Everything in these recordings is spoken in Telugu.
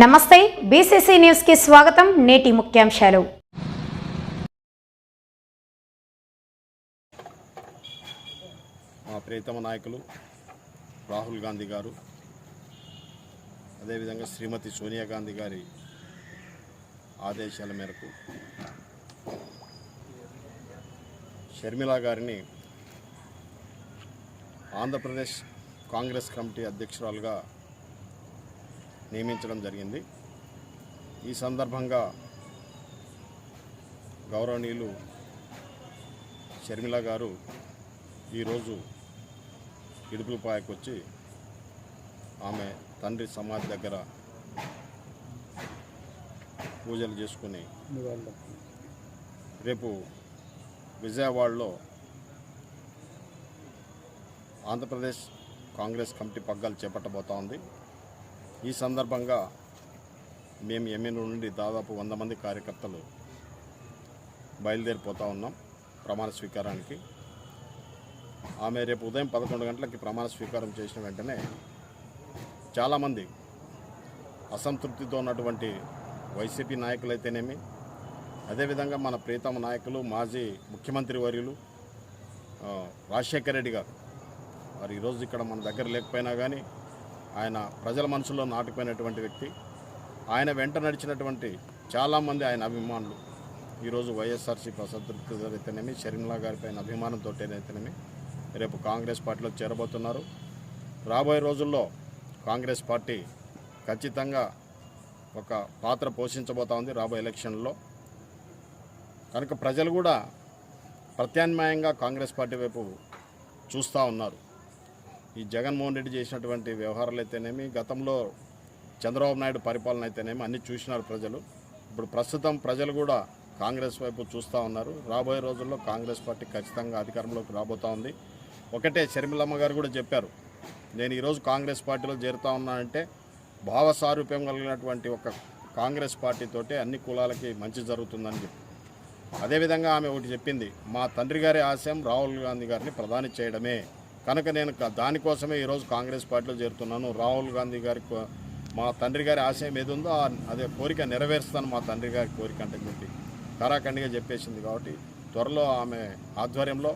నమస్తే బీసీసీ న్యూస్కి స్వాగతం నేటి ముఖ్యాంశాలు. మా ప్రియతమ నాయకులు రాహుల్ గాంధీ గారు అదేవిధంగా శ్రీమతి సోనియా గాంధీ గారి ఆదేశాల మేరకు షర్మిల గారిని ఆంధ్రప్రదేశ్ కాంగ్రెస్ కమిటీ అధ్యక్షురాలుగా నియమించడం జరిగింది. ఈ సందర్భంగా గౌరవనీయులు షర్మిల గారు ఈరోజు ఇడుపులపాయకు వచ్చి ఆమె తండ్రి సమాధి దగ్గర పూజలు చేసుకుని రేపు విజయవాడలో ఆంధ్రప్రదేశ్ కాంగ్రెస్ కమిటీ పగ్గాలు చేపట్టబోతోంది ఈ సందర్భంగా మేము ఎమ్మెల్యే నుండి దాదాపు వంద మంది కార్యకర్తలు బయలుదేరిపోతూ ఉన్నాం ప్రమాణ స్వీకారానికి. ఆమె రేపు ఉదయం పదకొండు గంటలకి ప్రమాణ స్వీకారం చేసిన వెంటనే చాలామంది అసంతృప్తితో ఉన్నటువంటి వైసీపీ నాయకులు అయితేనేమి అదేవిధంగా మన ప్రీతమ నాయకులు మాజీ ముఖ్యమంత్రి వర్యులు రాజశేఖర రెడ్డి గారు. వారు ఈరోజు ఇక్కడ మన దగ్గర లేకపోయినా కానీ ఆయన ప్రజల మనసులో నాటుకుపోయినటువంటి వ్యక్తి. ఆయన వెంట నడిచినటువంటి చాలామంది ఆయన అభిమానులు. ఈరోజు వైఎస్ఆర్సీపీ అసంతృప్తి అయితేనేమి షర్మిలా గారిపైన అభిమానంతో అయితేనేమి రేపు కాంగ్రెస్ పార్టీలో చేరబోతున్నారు. రాబోయే రోజుల్లో కాంగ్రెస్ పార్టీ ఖచ్చితంగా ఒక పాత్ర పోషించబోతా ఉంది రాబోయే ఎలక్షన్లో. కనుక ప్రజలు కూడా ప్రత్యామ్నాయంగా కాంగ్రెస్ పార్టీ వైపు చూస్తూ ఉన్నారు. ఈ జగన్మోహన్ రెడ్డి చేసినటువంటి వ్యవహారాలు అయితేనేమి గతంలో చంద్రబాబు నాయుడు పరిపాలన అయితేనేమి అన్నీ చూసినారు ప్రజలు. ఇప్పుడు ప్రస్తుతం ప్రజలు కూడా కాంగ్రెస్ వైపు చూస్తూ ఉన్నారు. రాబోయే రోజుల్లో కాంగ్రెస్ పార్టీ ఖచ్చితంగా అధికారంలోకి రాబోతూ ఉంది. ఒకటే షర్మిలమ్మ గారు కూడా చెప్పారు నేను ఈరోజు కాంగ్రెస్ పార్టీలో చేరుతా ఉన్నానంటే భావ సారూప్యం కలిగినటువంటి ఒక కాంగ్రెస్ పార్టీతోటే అన్ని కులాలకి మంచి జరుగుతుందని చెప్పి. అదేవిధంగా ఆమె ఒకటి చెప్పింది మా తండ్రి గారి ఆశయం రాహుల్ గాంధీ గారిని ప్రధాని చేయడమే. కనుక నేను దానికోసమే ఈరోజు కాంగ్రెస్ పార్టీలో చేరుతున్నాను. రాహుల్ గాంధీ గారి మా తండ్రి గారి ఆశయం ఏది ఉందో అదే కోరిక నెరవేరుస్తాను మా తండ్రి గారి కోరిక అంటే చెప్పి కరాఖండిగా చెప్పేసింది కాబట్టి త్వరలో ఆమె ఆధ్వర్యంలో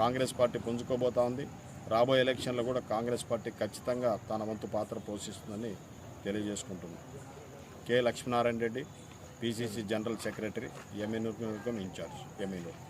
కాంగ్రెస్ పార్టీ పుంజుకోబోతా ఉంది. రాబోయే ఎలక్షన్లో కూడా కాంగ్రెస్ పార్టీ ఖచ్చితంగా తన వంతు పాత్ర పోషిస్తుందని తెలియజేసుకుంటున్నాను K Lakshminarayana Reddy PCC general secretary ఎంఎన్యూర్ incharge ఎంఎన్యూర్